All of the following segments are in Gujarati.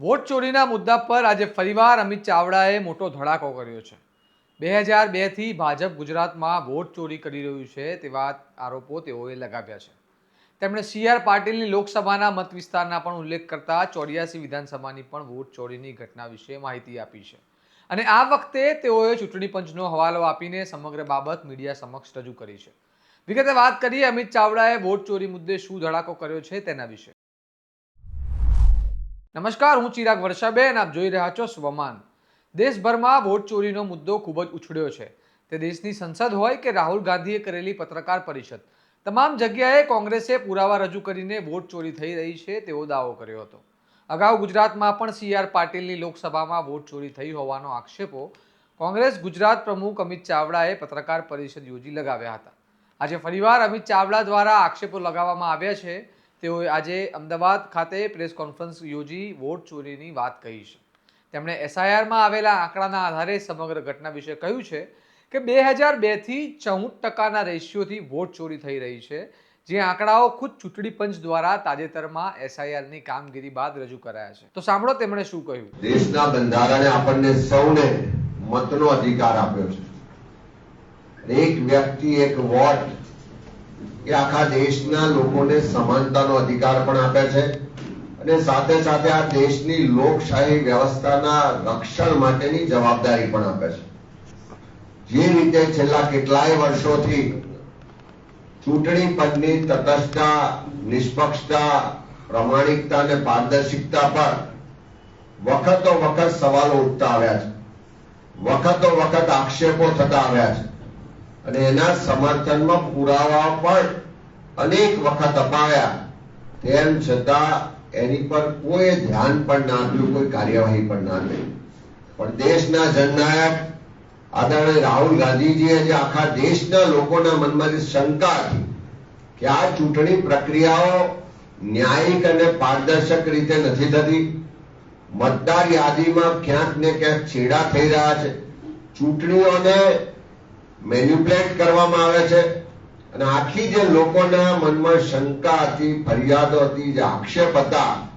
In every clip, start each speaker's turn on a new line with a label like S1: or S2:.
S1: વોટ ચોરીના મુદ્દા પર આજે ફરીવાર અમિત ચાવડાએ મોટો ધડાકો કર્યો છે. બે હજાર બેથી ભાજપ ગુજરાતમાં વોટ ચોરી કરી રહ્યું છે તેવા આરોપો તેઓએ લગાવ્યા છે. તેમણે સી આર પાટીલની લોકસભાના મત વિસ્તારના પણ ઉલ્લેખ કરતા ચોર્યાસી વિધાનસભાની પણ વોટ ચોરીની ઘટના વિશે માહિતી આપી છે. અને આ વખતે તેઓએ ચૂંટણી પંચનો હવાલો આપીને સમગ્ર બાબત મીડિયા સમક્ષ રજૂ કરી છે. વિગતે વાત કરીએ, અમિત ચાવડાએ વોટ ચોરી મુદ્દે શું ધડાકો કર્યો છે તેના વિશે. નમસ્કાર, હું ચિરાગ વર્ષાબેન, આપ જોઈ રહ્યા છો સ્વમાન. દેશભરમાં વોટ ચોરીનો મુદ્દો ખૂબ જ ઉછળ્યો છે. તે દેશની સંસદ હોય કે રાહુલ ગાંધીએ કરેલી પત્રકાર પરિષદ. તમામ જગ્યાએ કોંગ્રેસે પુરાવા રજૂ કરીને વોટ ચોરી થઈ રહી છે તેવો દાવો કર્યો હતો. અગાઉ ગુજરાતમાં પણ સી આર પાટીલની લોકસભામાં વોટ ચોરી થઈ હોવાનો આક્ષેપો કોંગ્રેસ ગુજરાત પ્રમુખ અમિત ચાવડાએ પત્રકાર પરિષદ યોજી લગાવ્યા હતા. આજે ફરીવાર અમિત ચાવડા દ્વારા આક્ષેપો લગાવવામાં આવ્યા છે તેઓએ આજે અમદાવાદ ખાતે પ્રેસ કોન્ફરન્સ યોજી વોટ ચોરીની વાત કહી છે. તેમણે એસઆઈઆરમાં આવેલા આંકડાના આધારે સમગ્ર ઘટના વિશે કહ્યું છે કે બે હજાર બેથી ચૌદ ટકાના રેશિયોથી વોટ ચોરી થઈ રહી છે, જે આંકડાઓ ખુદ ચૂંટણી પંચ દ્વારા તાજેતરમાં એસઆઈઆરની કામગીરી બાદ રજૂ કરાયા છે. તો સાંભળો તેમણે શું કહ્યું.
S2: દેશના બંધારણે આપણને સૌને મતનો અધિકાર આપ્યો છે. એક વ્યક્તિ એક વોટ એ આખા દેશના લોકોને સમાનતાનો અધિકાર પણ આપે છે. અને સાથે સાથે આ દેશની લોકશાહી વ્યવસ્થાના રક્ષણ માટેની જવાબદારી પણ આપે છે. જે રીતે છેલ્લા કેટલાય વર્ષોથી ચૂંટણી પંચની તટસ્થતા, નિષ્પક્ષતા, પ્રમાણિકતા અને પારદર્શિકતા પર વખતો વખત સવાલો ઉઠતા આવ્યા છે. વખતો વખત આક્ષેપો થતા આવ્યા છે. અને એના સમર્થનમાં પુરાવા પણ અનેક વખત અપાવ્યા તેમ છતાં એની પર કોઈ ધ્યાન પણ ના આપ્યું, કોઈ કાર્યવાહી પણ ના થઈ. પણ દેશના જનનાયક આદરણીય રાહુલ ગાંધીજીએ જે આખા દેશના લોકોના મનમાં શંકા હતી કે આ ચૂંટણી પ્રક્રિયાઓ ન્યાયિક અને પારદર્શક રીતે નથી થતી, મતદાર યાદીમાં ક્યાંક ને ક્યાંક છેડા થઈ રહ્યા છે. ચૂંટણીઓને મેન્યુપ્લેટ કરવામાં આવે છે. અને આખી જે લોકોના મનમાં શંકા હતી, ફરિયાદો હતી, જે આક્ષેપ હતા,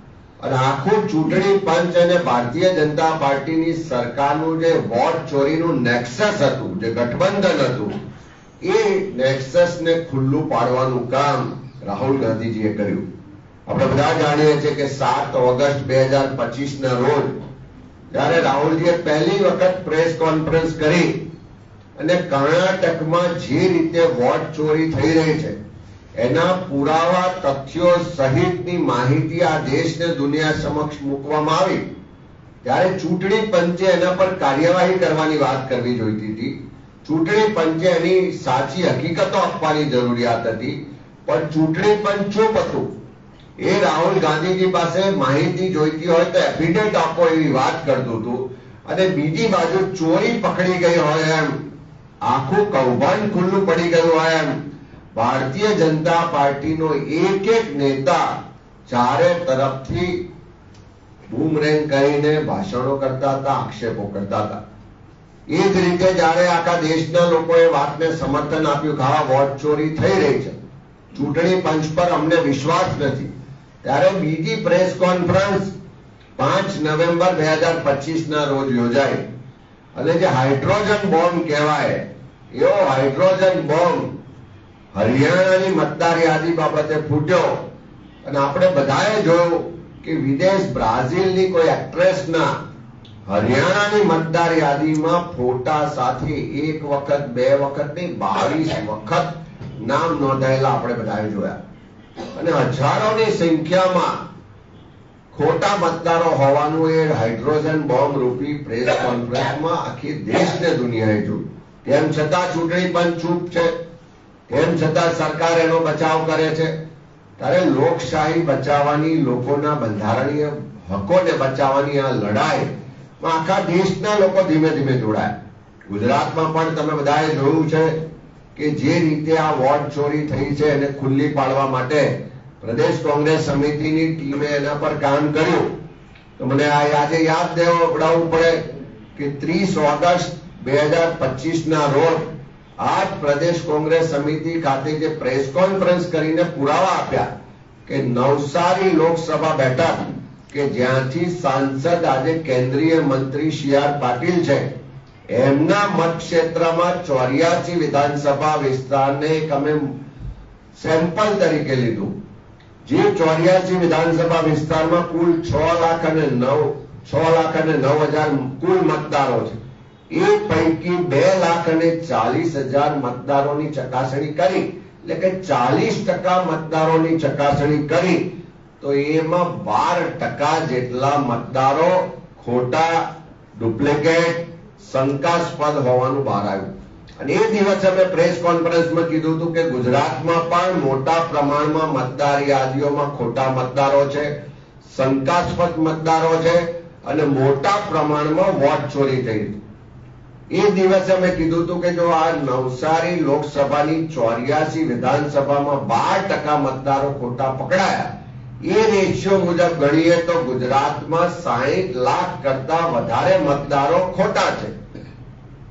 S2: અને આખું ચૂંટણી પંચ અને ભારતીય જનતા પાર્ટીની સરકારનું જે વોટ ચોરીનું નેક્સસ હતું, જે ગઠબંધન હતું, એ નેક્સસને ખુલ્લું પાડવાનું કામ રાહુલ ગાંધીજીએ કર્યું. આપણે બધા જાણીએ છીએ કે સાત ઓગસ્ટ બે હજાર પચીસ ના રોજ જ્યારે રાહુલજીએ પહેલી વખત પ્રેસ કોન્ફરન્સ કરી અને કર્ણાટકમાં જે રીતે વોટ ચોરી થઈ રહી છે, એના પુરાવા તથ્યો સહિતની માહિતી આ દેશને દુનિયા સમક્ષ મૂકવામાં આવી. ત્યારે ચૂંટણી પંચે એના પર કાર્યવાહી કરવાની વાત કરવી જોઈતી હતી. ચૂંટણી પંચે એની સાચી હકીકતો આપવાની જરૂરિયાત હતી. પણ ચૂંટણી પંચ ચૂપ હતું? એ રાહુલ ગાંધીજી પાસે માહિતી જોઈતી હોય તો એફિડેવિટ આપો એવી વાત કરતું હતું. અને બીજી બાજુ ચોરી પકડી ગઈ હોય એમ. આખું કૌભાંડ ખુલ્લું પડી ગયું એમ. ભારતીય જનતા પાર્ટીનો એક એક નેતા ચારે તરફથી બૂમરેંગ કરીને ભાષણો કરતા હતા, આક્ષેપો કરતા હતા. એ જ રીતે જ્યારે આખા દેશના લોકોએ વાતને સમર્થન આપ્યું આ વોટ ચોરી થઈ રહી છે. ચૂંટણી પંચ પર અમને વિશ્વાસ નથી. ત્યારે બીજી પ્રેસ કોન્ફરન્સ પાંચ નવેમ્બર બે હજાર પચીસ ના રોજ યોજાઈ. અને જે હાઇડ્રોજન બોમ્બ કહેવાય એવો હાઇડ્રોજન બોમ્બ. હરિયાણાની મતદાર યાદી બાબતે ફૂટ્યો. અને આપણે બધાએ જોયું કે વિદેશ બ્રાઝિલની કોઈ એક્ટ્રેસના હરિયાણાની મતદાર યાદીમાં ફોટા સાથે એક વખત, બે વખત નહીં, બાવીસ વખત નામ નોંધાયેલા આપણે બધાએ જોયા. અને હજારોની સંખ્યામાં ખોટા મતદારો હોવાનું એ હાઇડ્રોજન બોમ્બ રૂપી પ્રેસ કોન્ફરન્સમાં આખી દેશને દુનિયાએ જોયું. તેમ છતાં ચૂંટણી પંચ ચૂપ છે. તેમ છતાં સરકાર એનો બચાવ કરે છે. ત્યારે લોકશાહી બચાવવાની લોકોના બંધારણીય હકોને બચાવવાની આ લડાઈ આખા દેશના લોકો ધીમે ધીમે જોડાય. ગુજરાતમાં પણ તમે બધાએ જોયું છે કે જે રીતે આ વોટ ચોરી થઈ છે એને ખુલ્લી પાડવા માટે પ્રદેશ કોંગ્રેસ સમિતિની ટીમે એના પર કામ કર્યું. તો મને આ આજે યાદ દેવડાવવું પડે કે ત્રીસ ઓગસ્ટ બે હજાર પચીસ ના રોજ આ પ્રદેશ કોંગ્રેસ સમિતિ ખાતે જે પ્રેસ કોન્ફરન્સ કરીને પુરાવા આપ્યા કે નવસારી લોકસભા બેઠક કે જ્યાંથી સાંસદ આજે કેન્દ્રીય મંત્રી સી આર પાટીલ છે, એમના મતક્ષેત્રમાં ચોર્યાસી વિધાનસભા વિસ્તારને એક અમે સેમ્પલ તરીકે લીધું. જે ચોર્યાસી વિધાનસભા વિસ્તારમાં કુલ છ લાખ અને નવ, છ લાખ અને નવ હજાર કુલ મતદારો છે. એ પૈકી બે લાખ અને ચાલીસ હજાર મતદારોની ચકાસણી કરી. એટલે કે ચાલીસ ટકા મતદારોની ચકાસણી કરી. તો એમાં બાર ટકા જેટલા મતદારો ખોટા, ડુપ્લિકેટ, શંકાસ્પદ હોવાનું બહાર આવ્યું. અને એ દિવસે અમે પ્રેસ કોન્ફરન્સમાં કીધું હતું કે ગુજરાતમાં પણ મોટા પ્રમાણમાં મતદાર યાદીઓમાં ખોટા મતદારો છે, શંકાસ્પદ મતદારો છે અને મોટા પ્રમાણમાં વોટ ચોરી થઈ એ દિવસે અમે કીધું હતું કે જો આ નવસારી લોકસભાની ચોર્યાસી વિધાનસભામાં બાર ટકા મતદારો ખોટા પકડાયા, એ રેશિયો મુજબ ગણીએ તો ગુજરાતમાં સાહીઠ લાખ કરતા વધારે મતદારો ખોટા છે.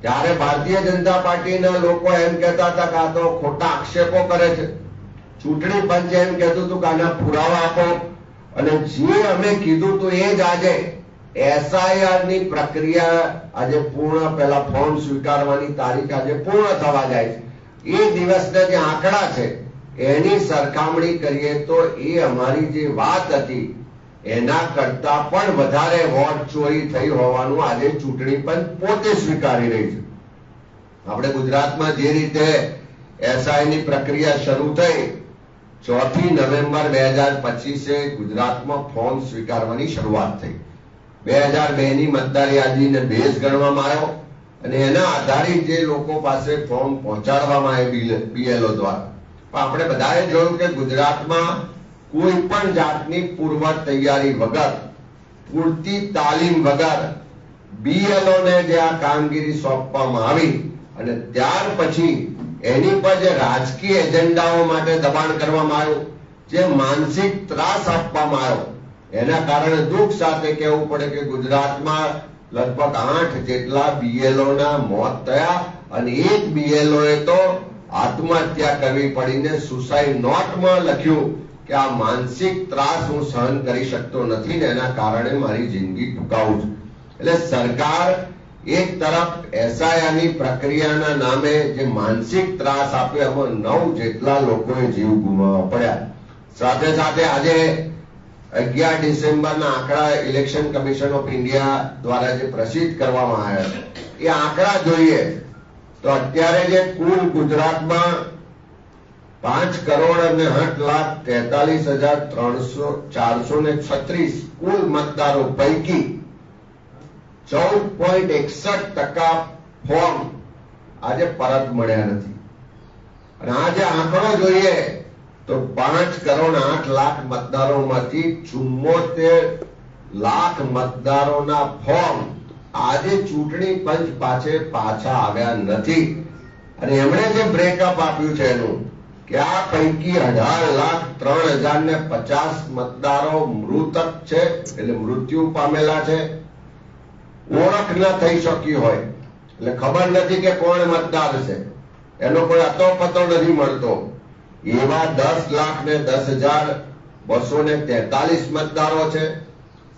S2: ત્યારે ભારતીય જનતા પાર્ટીના લોકો એમ કહેતા હતા કે આ તો ખોટા આક્ષેપો કરે છે. ચૂંટણી પંચે એમ કહેતું હતું કે આના પુરાવા આપો. અને જે અમે કીધું હતું એ જ આજે એસઆઈઆરની પ્રક્રિયા આજે પૂર્ણ પેલા ફોર્મ સ્વીકારવાની તારીખ આજે પૂર્ણ થવા જાય છે. એ દિવસના જે આંકડા છે, એની સરખામણી કરીએ તો એ અમારી જે વાત હતી, એના કરતા પણ વધારે વોટ ચોરી થઈ હોવાનું આજે ચૂંટણી પંચ પોતે સ્વીકારી રહી છે. આપણે ગુજરાતમાં જે રીતે એસઆઈ ની પ્રક્રિયા શરૂ થઈ, ચોથી નવેમ્બર બે હજાર પચીસે ગુજરાતમાં ફોર્મ સ્વીકારવાની શરૂઆત થઈ. બે હજાર બે ની મતદાર યાદીને ભેજ ગણવામાં આવ્યો અને એના આધારિત જે લોકો પાસે ફોર્મ પહોંચાડવામાં આવે બીએલઓ દ્વારા. પણ આપણે બધાએ જોયું કે ગુજરાતમાં કોઈ પણ જાતની પૂર્વ તૈયારી વગર, પૂરતી તાલીમ વગર બીએલઓ ને જે આ કામગીરી સોંપવામાં આવી અને ત્યાર પછી એની પર જે રાજકીય એજન્ડાઓ માટે દબાણ કરવામાં આવ્યું, જે માનસિક ત્રાસ આપવામાં આવ્યો એના કારણે દુઃખ સાથે કહેવું પડે કે ગુજરાતમાં લગભગ આઠ જેટલા બીએલઓ ના મોત થયા અને એક બીએલઓ એ તો આત્મહત્યા કરવી પડીને સુસાઇડ નોટમાં લખ્યું કે આ માનસિક ત્રાસ હું સહન કરી શકતો નથી ને એના કારણે મારી જિંદગી ટૂંકાવું છું. એટલે સરકાર એક તરફ એસઆઈઆની પ્રક્રિયાના નામે જે માનસિક ત્રાસ આપ્યો, એમાં નવ જેટલા લોકોએ જીવ ગુમાવવા પડ્યા. સાથે સાથે આજે અગિયાર ડિસેમ્બરના આંકડા ઇલેક્શન કમિશન ઓફ ઇન્ડિયા દ્વારા જે પ્રસિદ્ધ કરવામાં આવ્યા એ આંકડા જોઈએ તો અત્યારે જે કુલ ગુજરાતમાં પાંચ કરોડ અને આઠ લાખ તેતાલીસ હજાર ત્રણસો, ચારસો ને છત્રીસ કુલ મતદારો પૈકી ચૌદ પોઈન્ટ એકસઠ ટકા ફોર્મ આજે પરત મળ્યા નથી. અને આ જે આંકડો જોઈએ તો પાંચ કરોડ આઠ લાખ મતદારોમાંથી ચુમ્મોતેર લાખ મતદારોના ફોર્મ આજે ચૂંટણી પંચ પાસે પાછા આવ્યા નથી. અને એમણે જે બ્રેકઅપ આપ્યું છે એનું, કે આ પૈકી અઢાર લાખ ત્રણ હજાર ને પચાસ મતદારો મૃતક છે, એટલે મૃત્યુ પામેલા છે. ઓળખ ન થઈ શકી હોય, એટલે ખબર નથી કે કોણ મતદાર છે. એનો કોઈ અતો પતો નથી મળતો. એવા દસ લાખ ને દસ હજાર બસો ને તેતાલીસ મતદારો છે.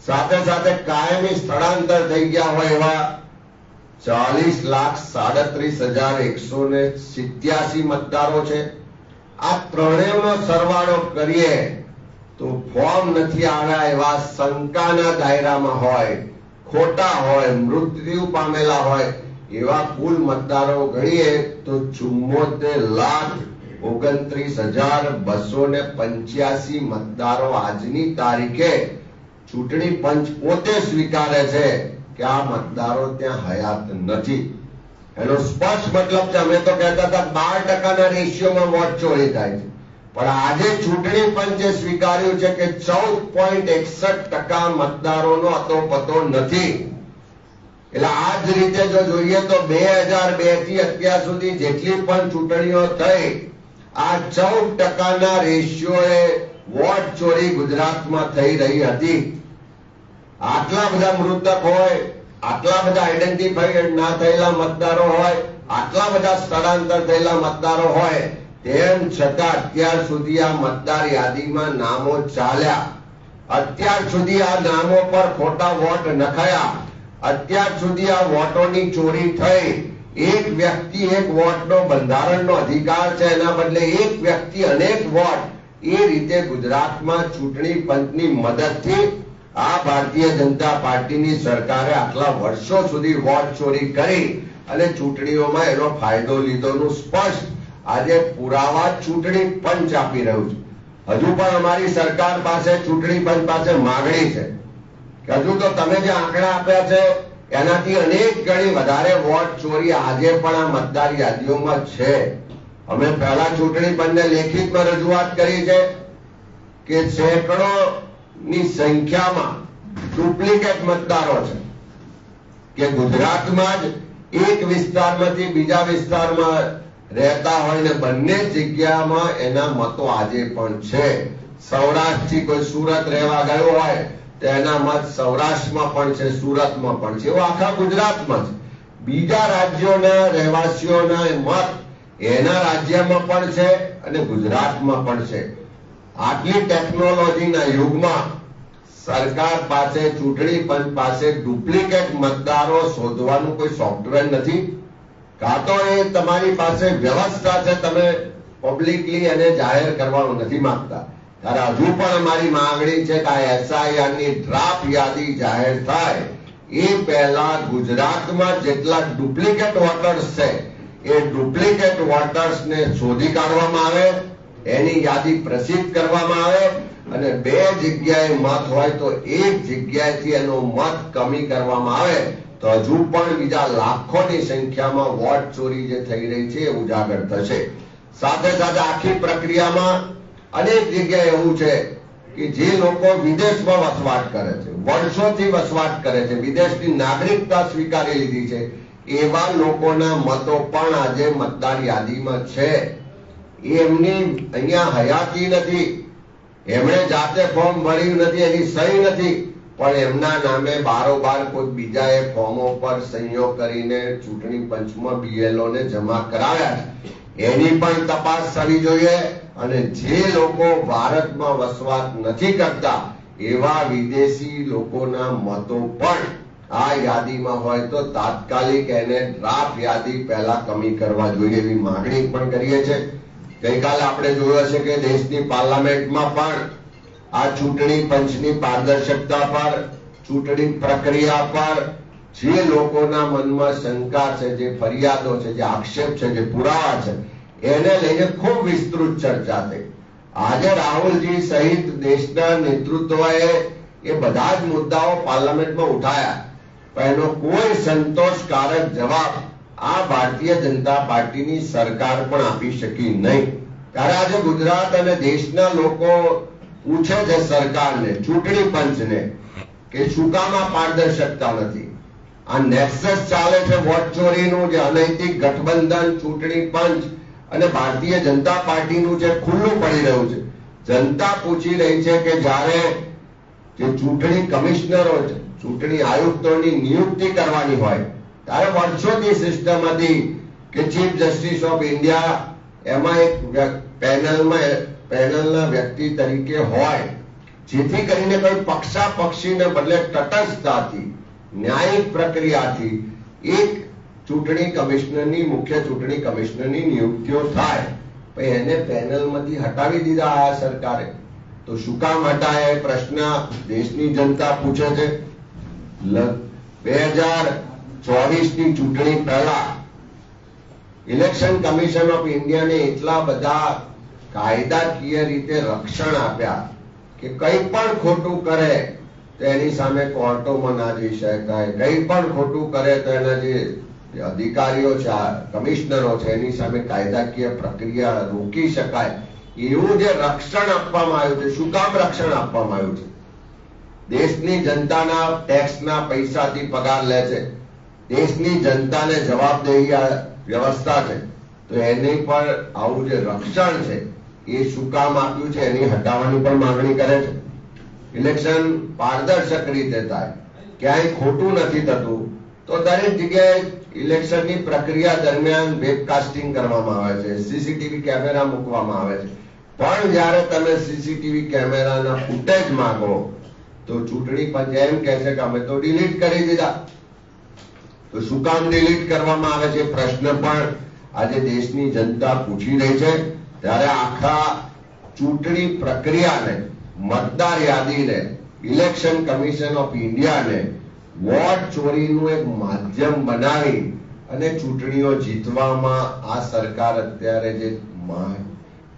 S2: સાથે સાથે કાયમી સ્થળાંતર થઈ ગયા હોય એવા ચાલીસ લાખ સાડત્રીસ હજાર એકસો ને સિત્યાસી મતદારો છે. આ ત્રણેયનો સરવાળો કરીએ તો ફોર્મ નથી આવ્યા એવા શંકાના દાયરામાં હોય, ખોટા હોય, મૃત્યુ પામેલા હોય એવા કુલ મતદારો ગણીએ તો ચુમ્મોતેર લાખ ઓગણત્રીસ હજાર બસો ને પંચ્યાસી મતદારો આજની તારીખે ચૂંટણી પંચ પોતે સ્વીકારે છે કે આ મતદારો ત્યાં હયાત નથી. એનો સ્પષ્ટ મતલબ છે, અમે તો કહેતા હતા બાર ટકાના રેશિયોમાં વોટ ચોરી થાય છે. પણ આજે ચૂંટણી પંચે સ્વીકાર્યું છે કે ચૌદ પોઈન્ટ એકસઠ ટકા મતદારોનો અતોપતો નથી. એટલે આ જ રીતે જો જોઈએ તો બે હજાર બેથી અત્યાર સુધી જેટલી પણ ચૂંટણીઓ થઈ આ ચૌદ ટકાના રેશિયોએ વોટ ચોરી ગુજરાતમાં થઈ રહી હતી. આટલા બધા મૃતક હોય, આટલા બધા આઈડેન્ટિફાઈડ ના થયેલા મતદારો હોય, આટલા બધા સ્થળાંતર થયેલા મતદારો હોય, તેમ છતાં અત્યાર સુધી આ મતદાર યાદીમાં નામો ચાલ્યા. અત્યાર સુધી આ નામો પર ખોટા વોટ નખાયા. અત્યાર સુધી આ વોટોની ચોરી થઈ. એક વ્યક્તિ એક વોટનો બંધારણનો અધિકાર છે એના બદલે એક વ્યક્તિ અનેક વોટ એ રીતે ગુજરાતમાં ચૂંટણી પંચની મદદથી આ ભારતીય જનતા પાર્ટીની સરકારે આટલા વર્ષો સુધી વોટ ચોરી કરી અને ચૂંટણીઓમાં એનો ફાયદો લીધોનું સ્પષ્ટ આજે પુરાવા ચૂંટણી પંચ આપી રહ્યું છે. હજુ પણ અમારી સરકાર પાસે ચૂંટણી પંચ પાસે માંગણી છે. હજુ તો તમે જે આંકડા આપ્યા છે એનાથી અનેક ગણી વધારે વોટ ચોરી આજે પણ આ મતદાર યાદીઓમાં છે. અમે પહેલા ચૂંટણી પંચને લેખિતમાં રજૂઆત કરી છે કે સેંકડો ની સંખ્યામાં ડુપ્લિકેટ મતદારો છે. કે ગુજરાતમાં જ એક વિસ્તારમાંથી બીજા વિસ્તારમાં રહેતા હોય ને બંને જગ્યામાં એના મતો આજે પણ છે. સૌરાષ્ટ્રથી કોઈ સુરત રહેવા ગયો હોય તો એના મત સૌરાષ્ટ્રમાં પણ છે, સુરતમાં પણ છે, એવું આખા ગુજરાતમાં છે બીજા રાજ્યોના રહેવાસીઓના મત એના રાજ્યમાં પણ છે અને ગુજરાતમાં પણ છે. આટલી ટેકનોલોજીના યુગમાં સરકાર પાસે, ચૂંટણી પંચ પાસે ડુપ્લિકેટ મતદારો શોધવાનું કોઈ સોફ્ટવેર નથી. કાં તો એ તમારી પાસે વ્યવસ્થા છે, તમે પબ્લિકલી એને જાહેર કરવાનું નથી માંગતા. ત્યારે હજુ પણ અમારી માંગણી છે કે આ એસઆઈઆરની ડ્રાફ્ટ યાદી જાહેર થાય. એ પહેલા ગુજરાતમાં જેટલા ડુપ્લિકેટ વોટર્સ છે, એ ડુપ્લિકેટ વોટર્સને શોધી કાઢવામાં આવે, એની યાદી પ્રસિદ્ધ કરવામાં આવે અને બે જગ્યાએ મત હોય તો એક જગ્યાએથી એનો મત કમી કરવામાં આવે. તો હજુ પણ બીજા લાખોની સંખ્યામાં વોટ ચોરી જે થઈ રહી છે એ ઉજાગર થશે. સાથે સાથે આખી પ્રક્રિયામાં અનેક જગ્યાએ એવું છે કે જે લોકો વિદેશમાં વસવાટ કરે છે, વર્ષોથી વસવાટ કરે છે, વિદેશની નાગરિકતા સ્વીકારી લીધી છે, એવા લોકોના મતો પણ આજે મતદાર યાદીમાં છે. એમની અહીંયા હયાતી નથી, એમણે જાતે ફોર્મ ભર્યું નથી, એની સહી નથી, પણ એમના નામે બારોબાર કોઈ બીજાએ ફોર્મો પર સહીઓ કરીને ચૂંટણી પંચમાં બીએલઓને જમા કરાવ્યા એની પણ તપાસ થવી જોઈએ અને જે લોકો ભારતમાં વસવાટ નથી કરતા, એવા વિદેશી લોકોના મતો પણ આ યાદીમાં હોય તો તાત્કાલિક એને ડ્રાફ્ટ યાદી પહેલા કમી કરવા જોઈએ એવી માંગણી પણ કરીએ છીએ. ગઈકાલે આપણે જોયું છે કે દેશની પાર્લામેન્ટમાં પણ આ ચૂંટણી પંચની પારદર્શકતા પર, ચૂંટણી પ્રક્રિયા પર જે લોકોના મનમાં શંકા છે, જે ફરિયાદો છે, જે આક્ષેપ છે, જે પુરાવા છે, એને લઈને ખૂબ વિસ્તૃત ચર્ચા થઈ. આજે રાહુલજી સહિત દેશના નેતૃત્વએ એ બધા જ મુદ્દાઓ પાર્લામેન્ટમાં ઉઠાયા. પણ એનો કોઈ સંતોષકારક જવાબ આ ભારતીય જનતા પાર્ટીની સરકાર પણ આપી શકી નહીં. ત્યારે આજે ગુજરાત અને દેશના લોકો પૂછે છે સરકારને, ચૂંટણી પંચને, કે શું કામ પારદર્શકતા નથી? આ નેક્સસ ચાલે છે વોટ ચોરીનું, જે અનૈતિક ગઠબંધન, ચૂંટણી પંચ અને ભારતીય જનતા પાર્ટીનું જે ખુલ્લું પડી રહ્યું છે. જનતા પૂછી રહી છે કે જ્યારે જે ચૂંટણી કમિશનરો છે, ચૂંટણી આયુક્તોની નિયુક્તિ કરવાની હોય, ત્યારે વર્ષોથી સિસ્ટમ હતી કે ચીફ જસ્ટિસ ઓફ ઇન્ડિયા એમાં એક પેનલમાં પેનલના વ્યક્તિ તરીકે હોય. જેથી કરીને કોઈ પક્ષા પક્ષીને બદલે તટસ્થતાથી ન્યાયિક પ્રક્રિયાથી એક ચૂંટણી કમિશનરની, મુખ્ય ચૂંટણી કમિશનરની નિયુક્તિઓ થાય, પણ એને પેનલમાંથી હટાવી દીધા આ સરકારે. તો શું કામ હટાય? પ્રશ્ન દેશની જનતા પૂછે છે. બે હજાર ચોવીસની ચૂંટણી પહેલા ઇલેક્શન કમિશન ઓફ ઇન્ડિયાને એટલા બધા કાયદાકીય રીતે રક્ષણ આપ્યા કે કંઈ પણ ખોટું કરે તો એની સામે કોર્ટોમાં ના જઈ શકાય. કંઈ પણ ખોટું કરે તો એના જે અધિકારીઓ છે કમિશનરો છે, એની સામે કાયદાકીય પ્રક્રિયા રોકી શકાય. એવું જે રક્ષણ આપવામાં આવ્યું છે, શું કામ રક્ષણ આપવામાં આવ્યું છે? દેશની જનતાના ટેક્સના પૈસાથી પગાર લે છે. દેશની જનતાને જવાબદેહી વ્યવસ્થા છે. તો એની પર આવું જે રક્ષણ છે, એ શું કામ આપ્યું છે? એની હટાવવાની પણ માંગણી કરે છે. ઇલેક્શન પારદર્શક રીતે થાય. ક્યાંય ખોટું નથી થતું, તો દરેક જગ્યાએ ઇલેક્શનની પ્રક્રિયા દરમિયાન વેબકાસ્ટિંગ કરવામાં આવે છે સીસીટીવી કેમેરા મૂકવામાં આવે છે. પણ જ્યારે તમે સીસીટીવી કેમેરાના ફૂટેજ માંગો, તો ચૂંટણી પંચ એમ કહે છે કે અમે તો ડિલીટ કરી દીધા. તો શું કામ ડિલીટ કરવામાં આવે છે? પ્રશ્ન પણ આજે દેશની જનતા પૂછી રહી છે. ત્યારે આખા ચૂંટણી પ્રક્રિયાને મતદાર યાદીને ઇલેક્શન કમિશન ઓફ ઇન્ડિયાને વોટ ચોરીનું એક માધ્યમ બનાવી અને ચૂંટણીઓ જીતવામાં આ સરકાર અત્યારે જે મહા-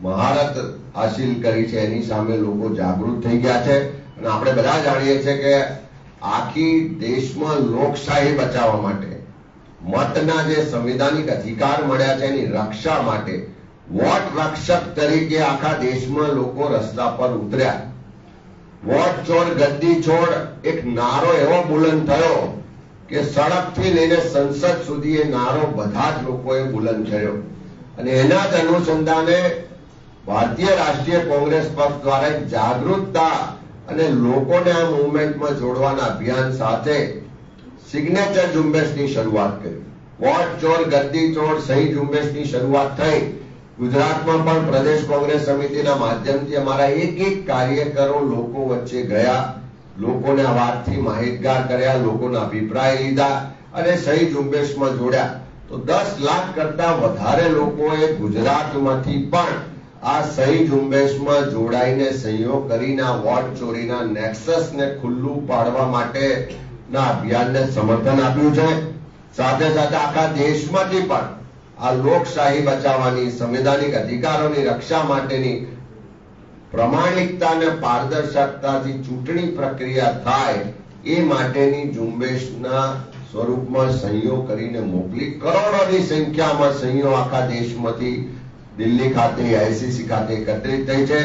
S2: મહારત હાસિલ કરી છે, એની સામે લોકો જાગૃત થઈ ગયા છે. અને આપણે બધા જાણીએ છીએ કે આખી દેશમાં લોકશાહી બચાવવા માટે, મતના જે સંવિધાનિક અધિકાર મળ્યા છે એની રક્ષા માટે વોટ રક્ષક તરીકે આખા દેશમાં લોકો રસ્તા પર ઉતર્યા. વોટ ચોર, ગદ્દી છોડ એક નારો એવો બુલંદ થયો કે સડકથી લઈને સંસદ સુધી એ નારો બધા જ લોકોએ બુલંદ કર્યો. અને એના જ અનુસંધાને ભારતીય રાષ્ટ્રીય કોંગ્રેસ પક્ષ દ્વારા એક જાગૃતતા અને લોકોને આ મુવમેન્ટમાં જોડવાના અભિયાન સાથે સિગ્નેચર ઝુંબેશની શરૂઆત કરી. વોટ ચોર, ગદ્દી ચોર સહી ઝુંબેશની શરૂઆત થઈ. ગુજરાતમાં પણ પ્રદેશ કોંગ્રેસ સમિતિના માધ્યમથી અમારા એક એક કાર્યકરો લોકો વચ્ચે ગયા. લોકોને આ વાતથી માહિતગાર કર્યા, લોકોના અભિપ્રાય લીધા અને સહી ઝુંબેશમાં જોડ્યા. તો દસ લાખ કરતા વધારે લોકોએ ગુજરાતમાંથી પણ આ સહી ઝુંબેશમાં જોડાઈને સહયોગ કરીને વોટ ચોરીના નેક્સસને ખુલ્લું પાડવા માટેના અભિયાનને સમર્થન આપ્યું છે. સાથે સાથે આખા દેશમાંથી પણ આ લોકશાહી બચાવવાની, સંવિધાનિક અધિકારોની રક્ષા માટેની પ્રમાણિકતા અને પારદર્શકતાથી ચૂંટણી પ્રક્રિયા થાય એ માટેની ઝુંબેશના સ્વરૂપમાં સહીઓ કરીને મોકલી કરોડોની સંખ્યામાં સહીઓ આખા દેશમાંથી દિલ્હી ખાતે, આઈસીસી ખાતે એકત્રિત થઈ છે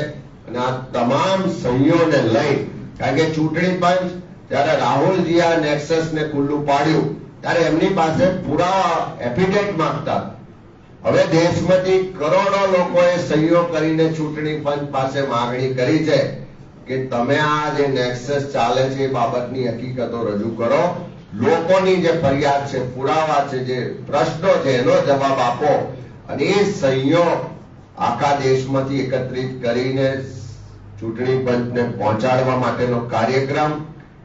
S2: અને આ તમામ સહીઓને લઈ, કારણ કે ચૂંટણી પંચ ત્યારે રાહુલજી આ નેક્સસને ખુલ્લું પાડ્યું, ત્યારે એમની પાસે પુરાવા એફિડેટ માંગતા હવે દેશમાંથી કરોડો લોકોએ સહીઓ કરીને ચૂંટણી પંચ પાસે માંગણી કરી છે કે તમે આ જે નેક્સસ ચાલે છે એ બાબતની હકીકતો રજૂ કરો. લોકોની જે ફરિયાદ છે, પુરાવા છે, જે પ્રશ્નો છે, એનો જવાબ આપો અને એ સહીઓ આખા દેશમાંથી એકત્રિત કરીને ચૂંટણી પંચને પહોંચાડવા માટેનો કાર્યક્રમ,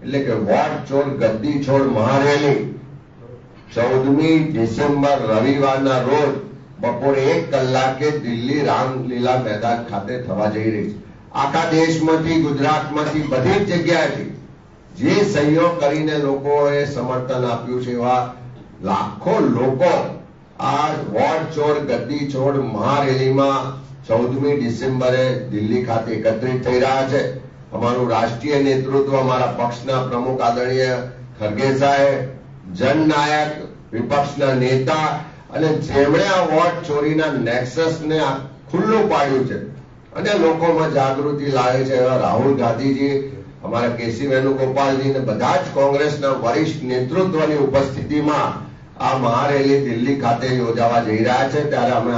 S2: એટલે કે વોટ ચોર, ગદ્દી છોડ, મહારેલી ચૌદમી ડિસેમ્બર રવિવારના રોજ બપોરે એક કલાકે દિલ્હી રામલીલા મેદાન ખાતે થવા જઈ રહી છે. આખા દેશમાંથી, ગુજરાતમાંથી બધી જ જગ્યાએથી જે સહયોગ કરીને લોકોએ સમર્થન આપ્યું છે એવા લાખો લોકો આ વોર્ડ ચોર, ગદ્દી છોડ મહારેલીમાં ચૌદમી ડિસેમ્બરે દિલ્હી ખાતે એકત્રિત થઈ રહ્યા છે. અમારું રાષ્ટ્રીય નેતૃત્વ અમારા પક્ષના પ્રમુખ આદરણીય ખરગે સાહેબ, જનનાયક વિપક્ષના નેતા અને જેમણે આ વોટ ચોરીના નેક્સસને ખુલ્લું પાડ્યું છે, અને લોકોમાં જાગૃતિ લાવે છે, એવા રાહુલ ગાંધીજી, અમારા કેસી વેણુગોપાલજી ને બધા જ કોંગ્રેસના વરિષ્ઠ નેતૃત્વની ઉપસ્થિતિમાં આ મહારેલી દિલ્હી ખાતે યોજાવા જઈ રહ્યા છે. ત્યારે અમે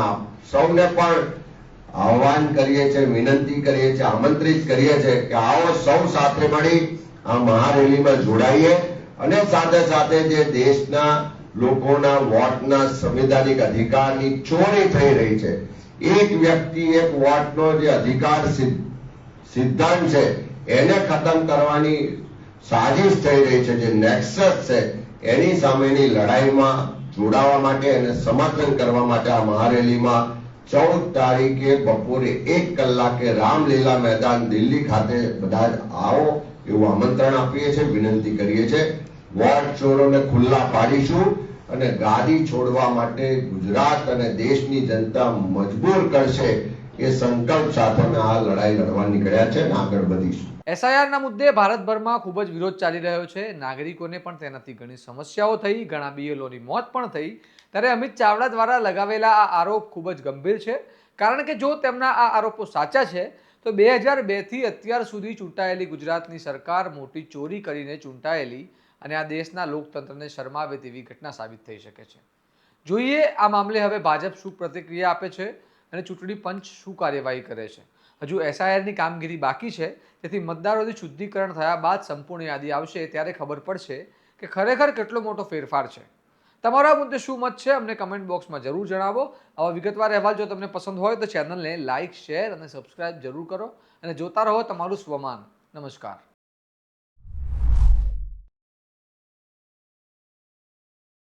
S2: સૌને પણ આહવાન કરીએ છીએ, વિનંતી કરીએ છીએ, આમંત્રિત કરીએ છીએ કે આવો સૌ સાથે મળી આ મહારેલીમાં જોડાઈએ. અને સાથે સાથે જે દેશના લોકોના વોટના સંવિધાનિક અધિકારની ચોરી થઈ રહી છે. એક વ્યક્તિ એક વોટનો જે અધિકાર સિદ્ધાંત છે, એને ખતમ કરવાની સાજિશ થઈ રહી છે, જે નેક્સસ છે, એની સામેની લડાઈમાં જોડાવા માટે અને સમર્થન કરવા માટે આ મહારેલીમાં ચૌદ તારીખે બપોરે એક કલાકે રામલીલા મેદાન દિલ્હી ખાતે બધા જ આવો એવું આમંત્રણ આપીએ છીએ, વિનંતી કરીએ છીએ. વોટ ચોરોને ખુલ્લા પાડીશું અને ગાદી છોડવા માટે ગુજરાત અને દેશની જનતા મજબૂર કરશે એ સંકલ્પ સાથે આ લડાઈ લડવા નીકળ્યા છે અને આગળ વધીશું.
S1: એસઆઈઆરના મુદ્દે ભારતભરમાં ખૂબ જ વિરોધ ચાલી રહ્યો છે. નાગરિકોને પણ તેનાથી ઘણી સમસ્યાઓ થઈ, ઘણા બીએલઓની મોત પણ થઈ. ત્યારે અમિત ચાવડા દ્વારા લગાવેલા આ આરોપ ખૂબ જ ગંભીર છે. કારણ કે જો તેમના આ આરોપો સાચા છે, તો બે હજાર બેથી અત્યાર સુધી ચૂંટાયેલી ગુજરાતની સરકાર મોટી ચોરી કરીને ચૂંટાયેલી અને આ દેશના લોકતંત્રને શરમાવે તેવી ઘટના સાબિત થઈ શકે છે. જોઈએ આ મામલે હવે ભાજપ શું પ્રતિક્રિયા આપે છે અને ચૂંટણી પંચ શું કાર્યવાહી કરે છે. હજુ એસઆઈઆરની કામગીરી બાકી છે તેથી મતદારોથી શુદ્ધિકરણ થયા બાદ સંપૂર્ણ યાદી આવશે ત્યારે ખબર પડશે કે ખરેખર કેટલો મોટો ફેરફાર છે. તમારા મુદ્દે શું મત છે, અમને કમેન્ટ બોક્સમાં જરૂર જણાવો. આવા વિગતવાર અહેવાલ જો તમને પસંદ હોય તો ચેનલને લાઇક શેર અને સબસ્ક્રાઇબ જરૂર કરો. અને જોતા રહો તમારું સ્વમાન. નમસ્કાર.